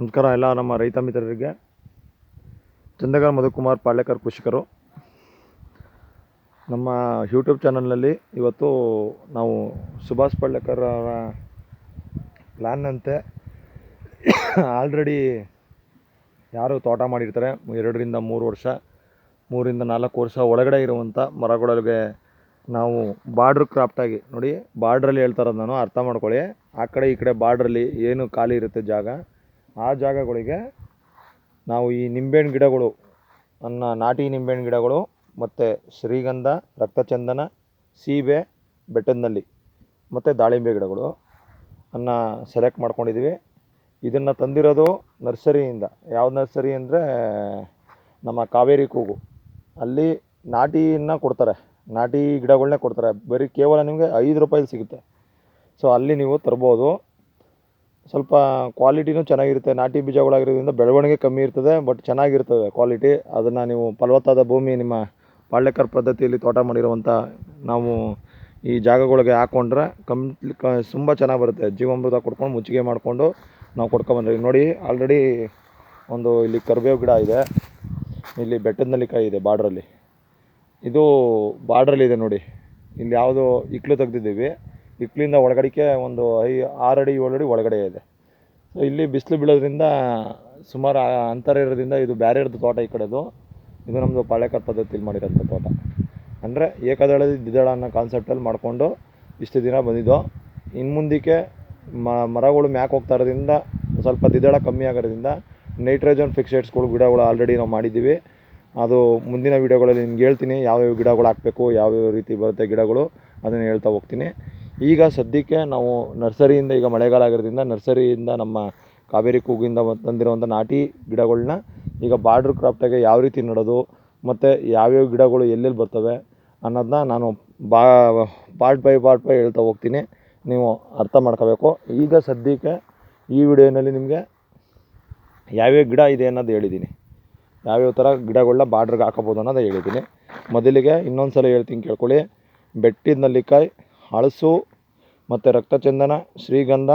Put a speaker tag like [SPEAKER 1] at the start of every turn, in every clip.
[SPEAKER 1] ನಮಸ್ಕಾರ ಎಲ್ಲ ನಮ್ಮ ರೈತ ಮಿತ್ರರಿಗೆ. ಚಂದಗರ್ ಮಧುಕುಮಾರ್ ಪಾಳ್ಯಕರ್ ಕೃಷಿಕರು. ನಮ್ಮ ಯೂಟ್ಯೂಬ್ ಚಾನಲ್ನಲ್ಲಿ ಇವತ್ತು ನಾವು ಸುಭಾಷ್ ಪಾಳ್ಯಕರ್ ಅವರ ಪ್ಲ್ಯಾನ್ನಂತೆ ಆಲ್ರೆಡಿ ಯಾರು ತೋಟ ಮಾಡಿರ್ತಾರೆ. ಎರಡರಿಂದ ಮೂರು ವರ್ಷ, ಮೂರಿಂದ ನಾಲ್ಕು ವರ್ಷ ಒಳಗಡೆ ಇರುವಂಥ ಮರಗಳಿಗೆ ನಾವು ಬಾರ್ಡ್ರ್ ಕ್ರಾಫ್ಟಾಗಿ ನೋಡಿ, ಬಾರ್ಡ್ರಲ್ಲಿ ಹೇಳ್ತಾ ಇರೋದು ನಾನು, ಅರ್ಥ ಮಾಡ್ಕೊಳ್ಳಿ. ಆ ಕಡೆ ಈ ಕಡೆ ಬಾರ್ಡ್ರಲ್ಲಿ ಏನು ಖಾಲಿ ಇರುತ್ತೆ ಜಾಗ? ಆ ಜಾಗಗಳಿಗೆ ನಾವು ಈ ನಿಂಬೆಹಣ್ಣು ಗಿಡಗಳು ಅನ್ನ ನಾಟಿ ನಿಂಬೆಹಣ್ಣು ಗಿಡಗಳು ಮತ್ತು ಶ್ರೀಗಂಧ, ರಕ್ತಚಂದನ, ಸೀಬೆ ಬೆಟ್ಟದಲ್ಲಿ ಮತ್ತು ದಾಳಿಂಬೆ ಗಿಡಗಳು ಅನ್ನ ಸೆಲೆಕ್ಟ್ ಮಾಡ್ಕೊಂಡಿದ್ದೀವಿ. ಇದನ್ನು ತಂದಿರೋದು ನರ್ಸರಿಯಿಂದ. ಯಾವ ನರ್ಸರಿ ಅಂದರೆ ನಮ್ಮ ಕಾವೇರಿ ಕೂಗು. ಅಲ್ಲಿ ನಾಟಿಯನ್ನು ಕೊಡ್ತಾರೆ. ನಾಟಿ ಗಿಡಗಳನ್ನೇ ಕೊಡ್ತಾರೆ. ಬರೀ ಕೇವಲ ನಿಮಗೆ ಐದು ರೂಪಾಯಿ ಸಿಗುತ್ತೆ. ಸೊ ಅಲ್ಲಿ ನೀವು ತರ್ಬೋದು. ಸ್ವಲ್ಪ ಕ್ವಾಲಿಟಿನೂ ಚೆನ್ನಾಗಿರುತ್ತೆ. ನಾಟಿ ಬೀಜಗಳಾಗಿರೋದ್ರಿಂದ ಬೆಳವಣಿಗೆ ಕಮ್ಮಿ ಇರ್ತದೆ ಬಟ್ ಚೆನ್ನಾಗಿರ್ತದೆ ಕ್ವಾಲಿಟಿ ಅದನ್ನು ನೀವು ಫಲವತ್ತಾದ ಭೂಮಿ ನಿಮ್ಮ ಪಾಳ್ಯಕರ್ ಪದ್ಧತಿಯಲ್ಲಿ ತೋಟ ಮಾಡಿರುವಂಥ ನಾವು ಈ ಜಾಗಗಳಿಗೆ ಹಾಕ್ಕೊಂಡ್ರೆ ಕಂಪ್ಲಿ ಕ, ತುಂಬ ಚೆನ್ನಾಗಿ ಬರುತ್ತೆ. ಜೀವಾಮೃತ ಕೊಡ್ಕೊಂಡು ಮುಚ್ಚಿಗೆ ಮಾಡಿಕೊಂಡು ನಾವು ಕೊಡ್ಕೊಂಬಂದ್ರಿ ನೋಡಿ ಆಲ್ರೆಡಿ ಒಂದು ಇಲ್ಲಿ ಕರಿಬೇವು ಗಿಡ ಇದೆ. ಇಲ್ಲಿ ಬೆಟ್ಟದ ನಲ್ಲಿಕಾಯಿ ಇದೆ ಬಾರ್ಡ್ರಲ್ಲಿ. ಇದು ಬಾರ್ಡ್ರಲ್ಲಿದೆ ನೋಡಿ. ಇಲ್ಲಿ ಯಾವುದೋ ಇಕ್ಲು ತೆಗ್ದಿದ್ದೀವಿ. ಇಕ್ಲಿಂದ ಒಳಗಡಿಕೆ ಒಂದು ಐ, ಆರು ಅಡಿ, ಏಳು ಅಡಿ ಒಳಗಡೆ ಇದೆ. ಸೊ ಇಲ್ಲಿ ಬಿಸಿಲು ಬೀಳೋದ್ರಿಂದ ಸುಮಾರು ಅಂತರ ಇರೋದ್ರಿಂದ ಇದು ಬ್ಯಾರೇರ್ದು ತೋಟ ಈ ಕಡೆದು. ಇದು ನಮ್ಮದು ಪಾಳೇಕರ್ ಪದ್ಧತಿಲಿ ಮಾಡಿರೋಂಥ ತೋಟ. ಅಂದರೆ ಏಕದಳದ ದ್ವಿದಳ ಅನ್ನೋ ಕಾನ್ಸೆಪ್ಟಲ್ಲಿ ಮಾಡಿಕೊಂಡು ಇಷ್ಟು ದಿನ ಬಂದಿದ್ದು. ಇನ್ನು ಮುಂದಕ್ಕೆ ಮರಗಳು ಮ್ಯಾಕ್ ಹೋಗ್ತಾ ಇರೋದ್ರಿಂದ, ಸ್ವಲ್ಪ ದ್ವಿದಳ ಕಮ್ಮಿ ಆಗೋದ್ರಿಂದ ನೈಟ್ರೋಜನ್ ಫಿಕ್ಸೇಟ್ಸ್ಗಳು ಗಿಡಗಳು ಆಲ್ರೆಡಿ ನಾವು ಮಾಡಿದ್ದೀವಿ. ಅದು ಮುಂದಿನ ವೀಡಿಯೋಗಳಲ್ಲಿ ನಿಮ್ಗೆ ಹೇಳ್ತೀನಿ, ಯಾವ್ಯಾವ ಗಿಡಗಳು ಹಾಕಬೇಕು, ಯಾವ್ಯಾವ ರೀತಿ ಬರುತ್ತೆ ಗಿಡಗಳು, ಅದನ್ನು ಹೇಳ್ತಾ ಹೋಗ್ತೀನಿ. ಈಗ ಸದ್ಯಕ್ಕೆ ನಾವು ನರ್ಸರಿಯಿಂದ ಈಗ ಮಳೆಗಾಲ ಆಗಿರೋದ್ರಿಂದ ನರ್ಸರಿಯಿಂದ ನಮ್ಮ ಕಾವೇರಿ ಕೂಗಿಂದ ತಂದಿರುವಂಥ ನಾಟಿ ಗಿಡಗಳನ್ನ ಈಗ ಬಾರ್ಡ್ರ್ ಕ್ರಾಫ್ಟಾಗೆ ಯಾವ ರೀತಿ ನೆಡೋದು ಮತ್ತು ಯಾವ್ಯಾವ ಗಿಡಗಳು ಎಲ್ಲೆಲ್ಲಿ ಬರ್ತವೆ ಅನ್ನೋದನ್ನ ನಾನು ಬಾ ಪಾರ್ಟ್ ಬೈ ಪಾರ್ಟ್ ಬೈ ಹೇಳ್ತಾ ಹೋಗ್ತೀನಿ. ನೀವು ಅರ್ಥ ಮಾಡ್ಕೋಬೇಕು. ಈಗ ಸದ್ಯಕ್ಕೆ ಈ ವಿಡಿಯೋನಲ್ಲಿ ನಿಮಗೆ ಯಾವ್ಯಾವ ಗಿಡ ಇದೆ ಅನ್ನೋದು ಹೇಳಿದ್ದೀನಿ. ಯಾವ್ಯಾವ ಥರ ಗಿಡಗಳನ್ನ ಬಾರ್ಡ್ರಿಗೆ ಹಾಕೋಬೋದು ಅನ್ನೋದು ಹೇಳಿದ್ದೀನಿ. ಮೊದಲಿಗೆ ಇನ್ನೊಂದು ಸಲ ಹೇಳ್ತೀನಿ ಕೇಳ್ಕೊಳ್ಳಿ. ಬೆಟ್ಟಿದ ನಲ್ಲಿಕಾಯಿ, ಹಳಸು ಮತ್ತು ರಕ್ತಚಂದನ, ಶ್ರೀಗಂಧ,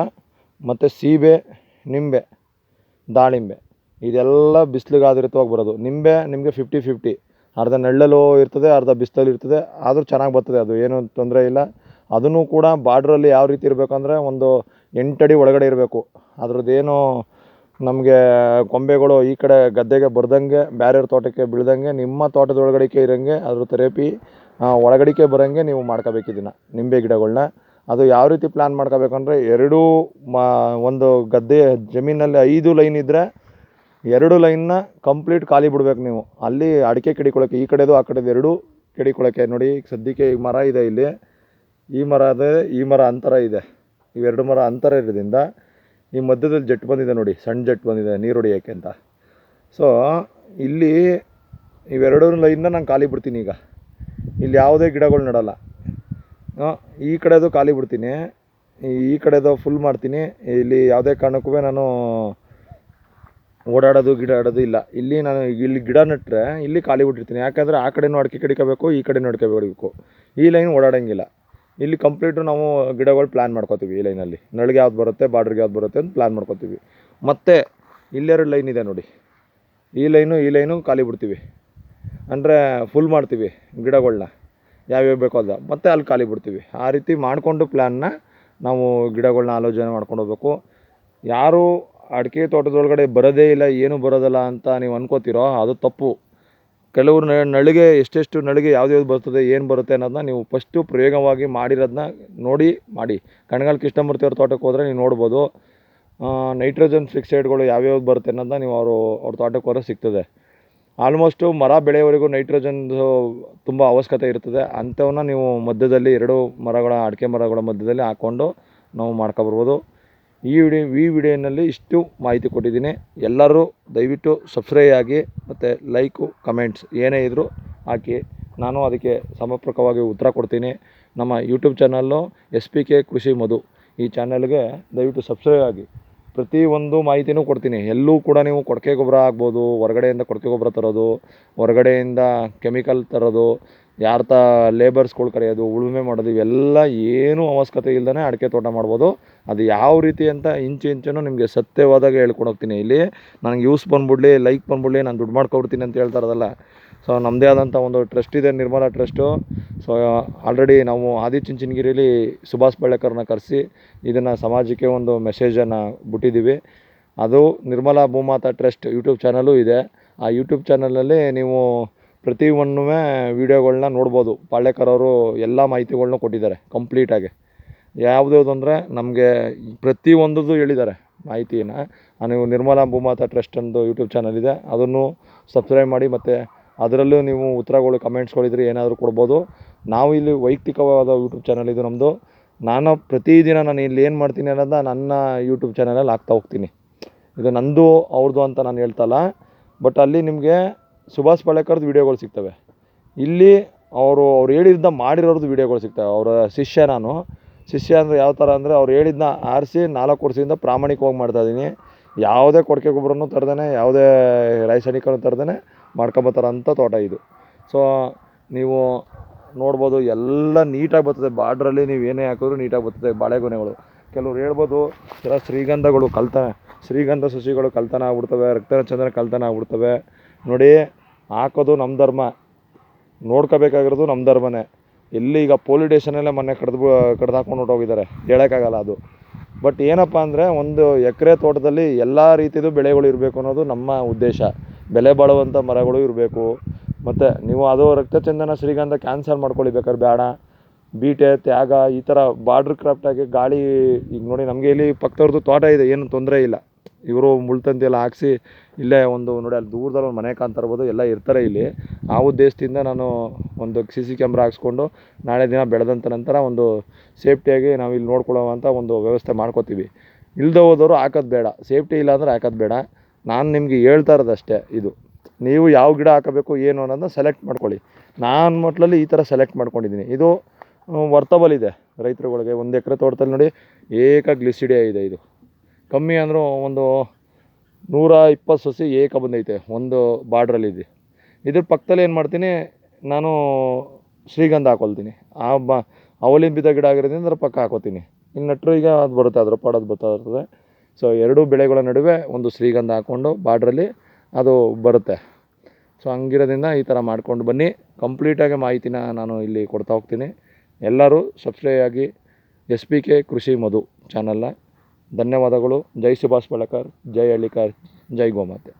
[SPEAKER 1] ಮತ್ತು ಸೀಬೆ, ನಿಂಬೆ, ದಾಳಿಂಬೆ. ಇದೆಲ್ಲ ಬಿಸಿಲಿಗಾಧಾರಿತವಾಗಿ ಬರೋದು. ನಿಂಬೆ ನಿಮಗೆ ಫಿಫ್ಟಿ ಫಿಫ್ಟಿ ಅರ್ಧ ನೆಳ್ಳಲ್ಲೂ ಇರ್ತದೆ, ಅರ್ಧ ಬಿಸಿಲಲ್ಲಿ ಇರ್ತದೆ, ಆದರೂ ಚೆನ್ನಾಗಿ ಬರ್ತದೆ ಅದು. ಏನೂ ತೊಂದರೆ ಇಲ್ಲ. ಅದನ್ನು ಕೂಡ ಬಾರ್ಡ್ರಲ್ಲಿ ಯಾವ ರೀತಿ ಇರಬೇಕಂದ್ರೆ ಒಂದು ಎಂಟಡಿ ಒಳಗಡೆ ಇರಬೇಕು. ಅದ್ರದ್ದೇನು ನಮಗೆ ಕೊಂಬೆಗಳು ಈ ಕಡೆ ಗದ್ದೆಗೆ ಬರ್ದಂಗೆ ಬೇರೆಯವ್ರ ತೋಟಕ್ಕೆ ಬೀಳ್ದಂಗೆ, ನಿಮ್ಮ ತೋಟದ ಒಳಗಡಿಕೆ ಇರೋಂಗೆ, ಅದ್ರ ಥೆರಪಿ ಒಳಗಡಿಕೆ ಬರೋಂಗೆ ನೀವು ಮಾಡ್ಕೋಬೇಕು ನಿಂಬೆ ಗಿಡಗಳ್ನ. ಅದು ಯಾವ ರೀತಿ ಪ್ಲ್ಯಾನ್ ಮಾಡ್ಕೋಬೇಕಂದ್ರೆ ಎರಡೂ ಮಾ, ಒಂದು ಗದ್ದೆ ಜಮೀನಲ್ಲಿ ಐದು ಲೈನ್ ಇದ್ದರೆ ಎರಡು ಲೈನ್ನ ಕಂಪ್ಲೀಟ್ ಖಾಲಿ ಬಿಡ್ಬೇಕು ನೀವು. ಅಲ್ಲಿ ಅಡಿಕೆ ಕಿಡಿಕೊಳಕ್ಕೆ, ಈ ಕಡೆದು ಆ ಕಡೆದು ಎರಡೂ ಕಿಡಿಕೊಳಕ್ಕೆ ನೋಡಿ ಈಗ ಸದ್ಯಕ್ಕೆ ಈ ಮರ ಇದೆ ಇಲ್ಲಿ. ಈ ಮರ ಅದೇ ಈ ಮರ ಅಂತರ ಇದೆ. ಇವೆರಡು ಮರ ಅಂತರ ಇರೋದ್ರಿಂದ ಈ ಮಧ್ಯದಲ್ಲಿ ಜೆಟ್ ಬಂದಿದೆ ನೋಡಿ, ಸಣ್ಣ ಜೆಟ್ ಬಂದಿದೆ ನೀರು ಹೊಡಿಯೋಕ್ಕೆ ಅಂತ. ಸೊ ಇಲ್ಲಿ ಇವೆರಡೂ ಲೈನ್ನ ನಾನು ಖಾಲಿ ಬಿಡ್ತೀನಿ ಈಗ. ಇಲ್ಲಿ ಯಾವುದೇ ಗಿಡಗಳು ನೆಡಲ್ಲ. ಈ ಕಡೆದು ಖಾಲಿ ಬಿಡ್ತೀನಿ. ಈ- ಕಡೆದು ಫುಲ್ ಮಾಡ್ತೀನಿ. ಇಲ್ಲಿ ಯಾವುದೇ ಕಾರಣಕ್ಕೂ ನಾನು ಓಡಾಡೋದು, ಗಿಡ ಆಡೋದು ಇಲ್ಲ. ಇಲ್ಲಿ ನಾನು, ಇಲ್ಲಿ ಗಿಡ ನೆಟ್ಟರೆ ಇಲ್ಲಿ ಖಾಲಿ ಬಿಟ್ಟಿರ್ತೀನಿ. ಯಾಕಂದರೆ ಆ ಕಡೆನೂ ಅಡಿಕೆ ಕಡಿಕೋಬೇಕು, ಈ ಕಡೆ ಅಡಿಕೆ ಬಿಡಬೇಕು ಈ ಲೈನ್ ಓಡಾಡೋಂಗಿಲ್ಲ. ಇಲ್ಲಿ ಕಂಪ್ಲೀಟು ನಾವು ಗಿಡಗಳು ಪ್ಲ್ಯಾನ್ ಮಾಡ್ಕೋತೀವಿ ಈ ಲೈನಲ್ಲಿ ನಳಿಗೆ ಯಾವ್ದು ಬರುತ್ತೆ, ಬಾರ್ಡ್ರಿಗೆ ಯಾವ್ದು ಬರುತ್ತೆ ಅಂತ ಪ್ಲ್ಯಾನ್ ಮಾಡ್ಕೋತೀವಿ. ಮತ್ತು ಇಲ್ಲೆರಡು ಲೈನ್ ಇದೆ ನೋಡಿ. ಈ ಲೈನು ಈ ಲೈನು ಖಾಲಿ ಬಿಡ್ತೀವಿ. ಅಂದರೆ ಫುಲ್ ಮಾಡ್ತೀವಿ ಗಿಡಗಳ್ನ. ಯಾವ್ಯಾವ ಬೇಕೋ ಅದು. ಮತ್ತೆ ಅಲ್ಲಿ ಖಾಲಿ ಬಿಡ್ತೀವಿ. ಆ ರೀತಿ ಮಾಡಿಕೊಂಡು ಪ್ಲ್ಯಾನ್ನ ನಾವು ಗಿಡಗಳನ್ನ ಆಲೋಚನೆ ಮಾಡ್ಕೊಂಡು ಹೋಗ್ಬೇಕು. ಯಾರು ಅಡಿಕೆ ತೋಟದೊಳಗಡೆ ಬರೋದೇ ಇಲ್ಲ, ಏನೂ ಬರೋದಿಲ್ಲ ಅಂತ ನೀವು ಅನ್ಕೋತೀರೋ ಅದು ತಪ್ಪು. ಕೆಲವರು ನಳಿಗೆ ಎಷ್ಟೆಷ್ಟು ನಳಿಗೆ ಯಾವ್ದು ಬರ್ತದೆ, ಏನು ಬರುತ್ತೆ ಅನ್ನೋದನ್ನ ನೀವು ಫಸ್ಟು ಪ್ರಯೋಗವಾಗಿ ಮಾಡಿರೋದನ್ನ ನೋಡಿ, ಮಾಡಿ. ಕಣ್ಗಾಲ್ ಕೃಷ್ಣಮೂರ್ತಿ ಅವ್ರ ತೋಟಕ್ಕೆ ಹೋದರೆ ನೀವು ನೋಡ್ಬೋದು. ನೈಟ್ರೋಜನ್ ಫಿಕ್ಸೈಡ್ಗಳು ಯಾವ್ಯಾವ್ದು ಬರುತ್ತೆ ಅನ್ನೋದನ್ನ ನೀವು ಅವರು, ಅವ್ರ ತೋಟಕ್ಕೆ ಹೋದ್ರೆ ಸಿಗ್ತದೆ. ಆಲ್ಮೋಸ್ಟು ಮರ ಬೆಳೆಯೋವರೆಗೂ ನೈಟ್ರೋಜನ್ದು ತುಂಬ ಅವಶ್ಯಕತೆ ಇರ್ತದೆ. ಅಂಥವನ್ನ ನೀವು ಮಧ್ಯದಲ್ಲಿ ಎರಡು ಮರಗಳ, ಅಡಿಕೆ ಮರಗಳ ಮಧ್ಯದಲ್ಲಿ ಹಾಕ್ಕೊಂಡು ನಾವು ಮಾಡ್ಕೊಬರ್ಬೋದು. ಈ ವಿಡಿಯೋ ಈ ವಿಡಿಯೋನಲ್ಲಿ ಇಷ್ಟು ಮಾಹಿತಿ ಕೊಟ್ಟಿದ್ದೀನಿ. ಎಲ್ಲರೂ ದಯವಿಟ್ಟು ಸಬ್ಸ್ಕ್ರೈ ಆಗಿ ಮತ್ತು ಲೈಕು ಕಮೆಂಟ್ಸ್ ಏನೇ ಇದ್ದರೂ ಹಾಕಿ. ನಾನು ಅದಕ್ಕೆ ಸಮರ್ಪಕವಾಗಿ ಉತ್ತರ ಕೊಡ್ತೀನಿ. ನಮ್ಮ YouTube channel S P K ಕೃಷಿ ಮಧು. ಈ ಚಾನಲ್ಗೆ ದಯವಿಟ್ಟು ಸಬ್ಸ್ಕ್ರೈಬ್ ಆಗಿ. ಪ್ರತಿಯೊಂದು ಮಾಹಿತಿನೂ ಕೊಡ್ತೀನಿ. ಎಲ್ಲೂ ಕೂಡ ನೀವು ಕೊಡಕೆ ಗೊಬ್ಬರ ಆಗ್ಬೋದು, ಹೊರಗಡೆಯಿಂದ ಕೊಡಕೆ ಗೊಬ್ಬರ ತರೋದು, ಹೊರಗಡೆಯಿಂದ ಕೆಮಿಕಲ್ ತರೋದು, ಯಾರ ತ ಲೇಬರ್ಸ್ಗಳು ಕರೆಯೋದು, ಉಳುಮೆ ಮಾಡೋದು, ಇವೆಲ್ಲ ಏನೂ ಅವಶ್ಯಕತೆ ಇಲ್ದೇ ಅಡಿಕೆ ತೋಟ ಮಾಡ್ಬೋದು. ಅದು ಯಾವ ರೀತಿ ಅಂತ ಇಂಚು ಇಂಚನ್ನು ನಿಮಗೆ ಸತ್ಯವಾದಾಗ ಹೇಳ್ಕೊಂಡು ಹೋಗ್ತೀನಿ. ಇಲ್ಲಿ ನನಗೆ ಯೂಸ್ ಬಂದ್ಬಿಡ್ಲಿ ಲೈಕ್ ಬಂದ್ಬಿಡ್ಲಿ, ನಾನು ದುಡ್ಡು ಮಾಡ್ಕೊಬಿಡ್ತೀನಿ ಅಂತ ಹೇಳ್ತಾ ಸೊ ನಮ್ಮದೇ ಆದಂಥ ಒಂದು ಟ್ರಸ್ಟ್ ಇದೆ, ನಿರ್ಮಲಾ ಟ್ರಸ್ಟು ಸೊ ಆಲ್ರೆಡಿ ನಾವು ಆದಿಚುಂಚನಗಿರಿಯಲ್ಲಿ ಸುಭಾಷ್ ಬಳ್ಳೇಕರ್ನ ಕರೆಸಿ ಇದನ್ನು ಸಮಾಜಕ್ಕೆ ಒಂದು ಮೆಸೇಜನ್ನು ಬಿಟ್ಟಿದ್ದೀವಿ ಅದು Nirmala Bhumata trust YouTube channel ಇದೆ. ಆ ಯೂಟ್ಯೂಬ್ ಚಾನಲಲ್ಲಿ ನೀವು ಪ್ರತಿಯೊಂದೂ ವೀಡಿಯೋಗಳನ್ನ ನೋಡ್ಬೋದು. ಪಾಳ್ಯಕರ್ ಅವರು ಎಲ್ಲ ಮಾಹಿತಿಗಳ್ನೂ ಕೊಟ್ಟಿದ್ದಾರೆ ಕಂಪ್ಲೀಟಾಗಿ. ಯಾವ್ದ್ಯಾವ್ದು ಅಂದರೆ ನಮಗೆ ಪ್ರತಿಯೊಂದದ್ದು ಹೇಳಿದ್ದಾರೆ ಮಾಹಿತಿನ ನೀವು ನಿರ್ಮಲಾ ಭೂಮಾತಾ ಟ್ರಸ್ಟ್ ಅಂದು ಯೂಟ್ಯೂಬ್ ಚಾನಲ್ ಇದೆ. ಅದನ್ನು ಸಬ್ಸ್ಕ್ರೈಬ್ ಮಾಡಿ ಮತ್ತು ಅದರಲ್ಲೂ ನೀವು ಉತ್ತರಗಳು ಕಮೆಂಟ್ಸ್ಗಳಿದ್ರೆ ಏನಾದರೂ ಕೊಡ್ಬೋದು. ನಾವು ಇಲ್ಲಿ ವೈಯಕ್ತಿಕವಾದ ಯೂಟ್ಯೂಬ್ ಚಾನಲ್ ಇದು ನಮ್ಮದು ನಾನು ಪ್ರತಿದಿನ ನಾನು ಇಲ್ಲಿ ಏನು ಮಾಡ್ತೀನಿ ಅನ್ನೋದನ್ನ ನನ್ನ ಯೂಟ್ಯೂಬ್ ಚಾನಲಲ್ಲಿ ಹಾಕ್ತಾ ಹೋಗ್ತೀನಿ. ಇದು ನಂದು ಅವ್ರದ್ದು ಅಂತ ನಾನು ಹೇಳ್ತಲ್ಲ ಬಟ್ ಅಲ್ಲಿ ನಿಮಗೆ ಸುಭಾಷ್ ಪಾಳೇಕರ್ದು ವೀಡಿಯೋಗಳು ಸಿಗ್ತವೆ. ಇಲ್ಲಿ ಅವರು, ಅವ್ರು ಹೇಳಿದ್ದ ಮಾಡಿರೋರ್ದು ವೀಡಿಯೋಗಳು ಸಿಗ್ತವೆ. ಅವರ ಶಿಷ್ಯ ನಾನು. ಶಿಷ್ಯ ಅಂದರೆ ಯಾವ ಥರ ಅಂದರೆ ಅವ್ರು ಹೇಳಿದ್ನ ಆರಿಸಿ ನಾಲ್ಕು ವರ್ಷದಿಂದ ಪ್ರಾಮಾಣಿಕವಾಗಿ ಮಾಡ್ತಾಯಿದ್ದೀನಿ ಯಾವುದೇ ಕೊಡಕೆ ಗೊಬ್ಬರನೂ ತರ್ದೇನೆ, ಯಾವುದೇ ರಾಸಾಯನಿಕನೂ ತರದೇ ಮಾಡ್ಕೊಂಬತ್ತಾರ ಅಂಥ ತೋಟ ಇದು. ಸೊ ನೀವು ನೋಡ್ಬೋದು ಎಲ್ಲ ನೀಟಾಗಿ ಬರ್ತದೆ. ಬಾರ್ಡ್ರಲ್ಲಿ ನೀವು ಏನೇ ಹಾಕಿದ್ರು ನೀಟಾಗಿ ಬರ್ತದೆ ಬಾಳೆಗೊನೆಗಳು ಕೆಲವ್ರು ಹೇಳ್ಬೋದು ಕೆಲ ಶ್ರೀಗಂಧಗಳು ಕಲ್ತ ಶ್ರೀಗಂಧ ಸಸಿಗಳು ಕಲ್ತನ ಆಗ್ಬಿಡ್ತವೆ ರಕ್ತನ ಚಂದನ ಕಳ್ತನ ಆಗ್ಬಿಡ್ತವೆ. ನೋಡಿ, ಹಾಕೋದು ನಮ್ಮ ಧರ್ಮ. ನೋಡ್ಕೋಬೇಕಾಗಿರೋದು ನಮ್ಮ ಧರ್ಮನೇ. ಎಲ್ಲಿ ಈಗ ಪೊಲೀಸ್ ಸ್ಟೇಷನಲ್ಲೇ ಮೊನ್ನೆ ಕಡ್ದು ಕಡ್ದು ಹಾಕೊಂಡು ಹೊರಟೋಗಿದ್ದಾರೆ. ಹೇಳೋಕ್ಕಾಗಲ್ಲ ಅದು. ಬಟ್ ಏನಪ್ಪ ಅಂದರೆ ಒಂದು ಎಕರೆ ತೋಟದಲ್ಲಿ ಎಲ್ಲ ರೀತಿಯದು ಬೆಳೆಗಳು ಇರಬೇಕು ಅನ್ನೋದು ನಮ್ಮ ಉದ್ದೇಶ. ಬೆಲೆ ಬಾಳುವಂಥ ಮರಗಳು ಇರಬೇಕು. ಮತ್ತು ನೀವು ಅದು ರಕ್ತಚಂದನ ಶ್ರೀಗಂಧ ಕ್ಯಾನ್ಸಲ್ ಮಾಡ್ಕೊಳ್ಳಿ ಬೇಕಾದ್ರೆ ಬೇಡ. ಬೀಟೆ ತ್ಯಾಗ, ಈ ಥರ ಬಾರ್ಡ್ರ್ ಕ್ರಾಫ್ಟಾಗಿ ಗಾಳಿ, ಈಗ ನೋಡಿ ನಮಗೆ ಇಲ್ಲಿ ಪಕ್ಕದವ್ರದ್ದು ತೋಟ ಇದೆ, ಏನು ತೊಂದರೆ ಇಲ್ಲ. ಇವರು ಮುಳ್ತಂತಿ ಎಲ್ಲ ಹಾಕ್ಸಿ ಇಲ್ಲೇ ಒಂದು ನೋಡಿ ಅಲ್ಲಿ ದೂರದಲ್ಲಿ ಒಂದು ಮನೆ ಕಾಣ್ತಾ ಇರ್ಬೋದು, ಎಲ್ಲ ಇರ್ತಾರೆ ಇಲ್ಲಿ. ಆ ಉದ್ದೇಶದಿಂದ ನಾನು ಒಂದು ಸಿ ಸಿ ಕ್ಯಾಮ್ರಾ ಹಾಕ್ಸ್ಕೊಂಡು ನಾಳೆ ದಿನ ಬೆಳೆದಂಥ ನಂತರ ಒಂದು ಸೇಫ್ಟಿಯಾಗಿ ನಾವು ಇಲ್ಲಿ ನೋಡ್ಕೊಳ್ಳೋವಂಥ ಒಂದು ವ್ಯವಸ್ಥೆ ಮಾಡ್ಕೋತೀವಿ. ಇಲ್ಲದೆ ಹೋದವರು ಹಾಕೋದು ಬೇಡ. ಸೇಫ್ಟಿ ಇಲ್ಲ ಅಂದರೆ ಹಾಕೋದು ಬೇಡ. ನಾನು ನಿಮಗೆ ಹೇಳ್ತಾ ಇರೋದಷ್ಟೇ ಇದು. ನೀವು ಯಾವ ಗಿಡ ಹಾಕಬೇಕು, ಏನು ಅನ್ನೋದನ್ನ ಸೆಲೆಕ್ಟ್ ಮಾಡ್ಕೊಳ್ಳಿ. ನಾನು ಮಟ್ಲಲ್ಲಿ ಈ ಥರ ಸೆಲೆಕ್ಟ್ ಮಾಡ್ಕೊಂಡಿದ್ದೀನಿ. ಇದು ವರ್ತಬಲ್ ಇದೆ ರೈತರುಗಳಿಗೆ. ಒಂದು ಎಕರೆ ತೋಟದಲ್ಲಿ ನೋಡಿ ಏಕ ಗ್ಲಿಸಿಡಿಯ ಇದೆ ಇದು. ಕಮ್ಮಿ ಅಂದರೂ ಒಂದು ನೂರ ಇಪ್ಪತ್ತು ಸಸಿ ಏಕ ಬಂದೈತೆ, ಒಂದು ಬಾರ್ಡ್ರಲ್ಲಿದೆ ಇದ್ರ ಪಕ್ಕದಲ್ಲಿ ಏನು ಮಾಡ್ತೀನಿ, ನಾನು ಶ್ರೀಗಂಧ ಹಾಕೊಳ್ತೀನಿ. ಆ ಬ, ಅವಲಂಬಿತ ಗಿಡ ಆಗಿರೋದ್ರಿಂದ ಅದ್ರ ಪಕ್ಕ ಹಾಕೋತೀನಿ. ಇನ್ನು ನೆಟ್ಟರು ಈಗ ಅದು ಬರುತ್ತೆ ಅದ್ರ ಪಾಡೋದು ಬರ್ತಾ ಇರ್ತದೆ. ಸೊ ಎರಡೂ ಬೆಳೆಗಳ ನಡುವೆ ಒಂದು ಶ್ರೀಗಂಧ ಹಾಕ್ಕೊಂಡು ಬಾರ್ಡ್ರಲ್ಲಿ ಅದು ಬರುತ್ತೆ. ಸೊ ಹಂಗಿರೋದ್ರಿಂದ ಈ ಥರ ಮಾಡ್ಕೊಂಡು ಬನ್ನಿ. ಕಂಪ್ಲೀಟಾಗಿ ಮಾಹಿತಿನ ನಾನು ಇಲ್ಲಿ ಕೊಡ್ತಾ ಹೋಗ್ತೀನಿ. ಎಲ್ಲರೂ ಸಬ್ಸ್ಕ್ರೈಬ್ ಆಗಿ ಎಸ್ ಪಿ ಕೆ ಕೃಷಿ ಮಧು ಚಾನಲ್ನ ಧನ್ಯವಾದಗಳು. ಜೈ ಸುಭಾಷ್ ಬಳಕರ್, ಜೈ ಹಳ್ಳಿಕಾರ್ ಜೈ ಗೋಮಾತೆ.